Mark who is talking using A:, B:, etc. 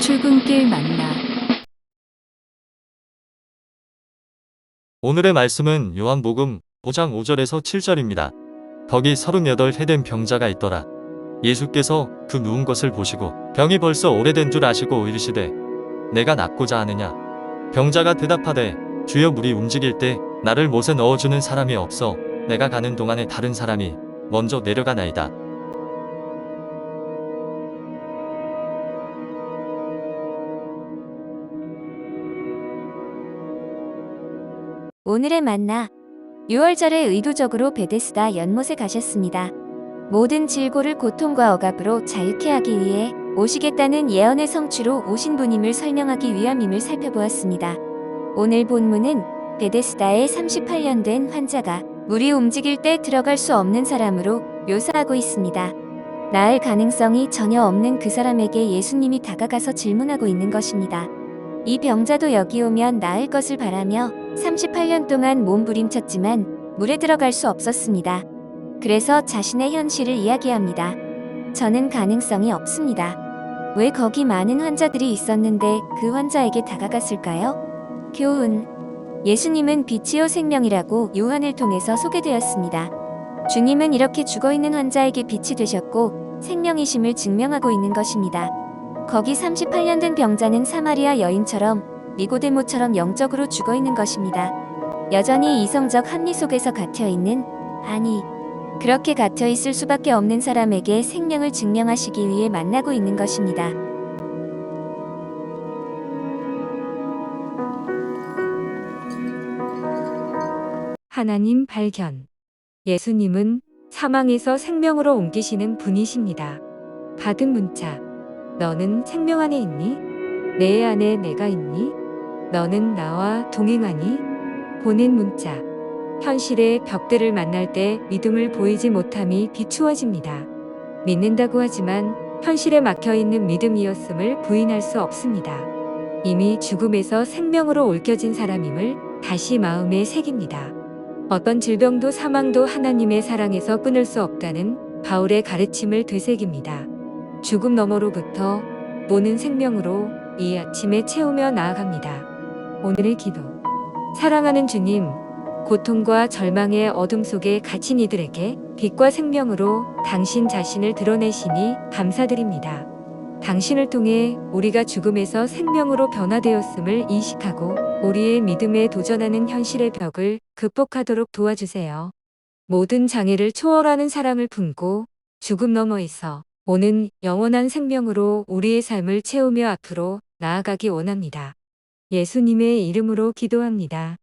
A: 출근길 만나.
B: 오늘의 말씀은 요한복음 5장 5절에서 7절입니다. 거기 38 해된 병자가 있더라. 예수께서 그 누운 것을 보시고 병이 벌써 오래된 줄 아시고 이르시되 내가 낫고자 하느냐. 병자가 대답하되 주여 물이 움직일 때 나를 못에 넣어주는 사람이 없어 내가 가는 동안에 다른 사람이 먼저 내려가나이다.
C: 오늘의 만나 6월절에 의도적으로 베데스다 연못에 가셨습니다. 모든 질고를 고통과 억압으로 자유케 하기 위해 오시겠다는 예언의 성취로 오신 분임을 설명하기 위함임을 살펴보았습니다. 오늘 본문은 베데스다에 38년 된 환자가 물이 움직일 때 들어갈 수 없는 사람으로 묘사하고 있습니다. 나을 가능성이 전혀 없는 그 사람에게 예수님이 다가가서 질문하고 있는 것입니다. 이 병자도 여기 오면 나을 것을 바라며 38년 동안 몸부림쳤지만 물에 들어갈 수 없었습니다. 그래서 자신의 현실을 이야기합니다. 저는 가능성이 없습니다. 왜 거기 많은 환자들이 있었는데 그 환자에게 다가갔을까요? 교훈. 예수님은 빛이요 생명이라고 요한을 통해서 소개되었습니다. 주님은 이렇게 죽어 있는 환자에게 빛이 되셨고 생명이심을 증명하고 있는 것입니다. 거기 38년 된 병자는 사마리아 여인처럼 니고데모처럼 영적으로 죽어 있는 것입니다. 여전히 이성적 합리 속에서 갇혀 있는 아니 그렇게 갇혀 있을 수밖에 없는 사람에게 생명을 증명하시기 위해 만나고 있는 것입니다.
D: 하나님 발견. 예수님은 사망에서 생명으로 옮기시는 분이십니다. 받은 문자. 너는 생명 안에 있니? 내 안에 내가 있니? 너는 나와 동행하니? 보낸 문자. 현실의 벽들을 만날 때 믿음을 보이지 못함이 비추어집니다. 믿는다고 하지만 현실에 막혀 있는 믿음이었음을 부인할 수 없습니다. 이미 죽음에서 생명으로 옮겨진 사람임을 다시 마음에 새깁니다. 어떤 질병도 사망도 하나님의 사랑에서 끊을 수 없다는 바울의 가르침을 되새깁니다. 죽음 너머로부터 모는 생명으로 이 아침에 채우며 나아갑니다. 오늘의 기도. 사랑하는 주님, 고통과 절망의 어둠 속에 갇힌 이들에게 빛과 생명으로 당신 자신을 드러내시니 감사드립니다. 당신을 통해 우리가 죽음에서 생명으로 변화되었음을 인식하고 우리의 믿음에 도전하는 현실의 벽을 극복하도록 도와주세요. 모든 장애를 초월하는 사랑을 품고 죽음 너머에서 오는 영원한 생명으로 우리의 삶을 채우며 앞으로 나아가기 원합니다. 예수님의 이름으로 기도합니다.